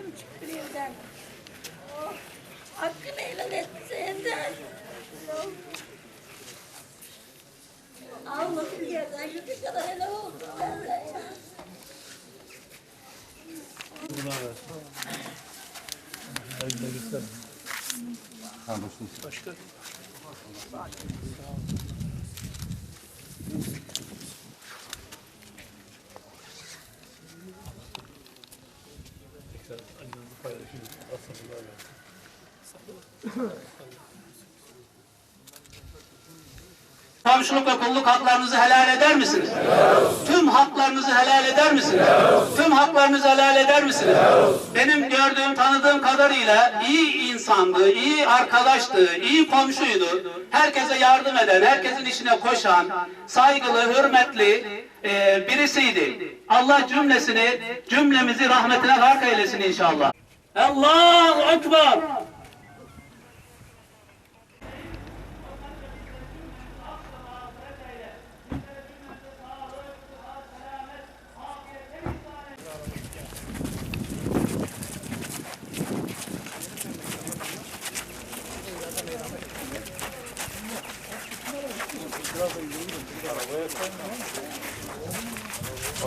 Mi çıktı evden? Oh, hakkını helal et senden. Almasın yerden şu kadar helal olsun senden ya. Komşuluk ve kulluk haklarınızı helal eder misiniz? Tüm haklarınızı helal eder misiniz? Tüm haklarınızı helal eder misiniz? Benim gördüğüm, tanıdığım kadarıyla iyi insandı, iyi arkadaştı, iyi komşuydu. Herkese yardım eden, herkesin işine koşan, saygılı, hürmetli e, birisiydi. Allah cümlesini, cümlemizi rahmetine gark eylesin inşallah. Allahu Ekber. Biraz da yürüyelim. Arabaya koymayalım.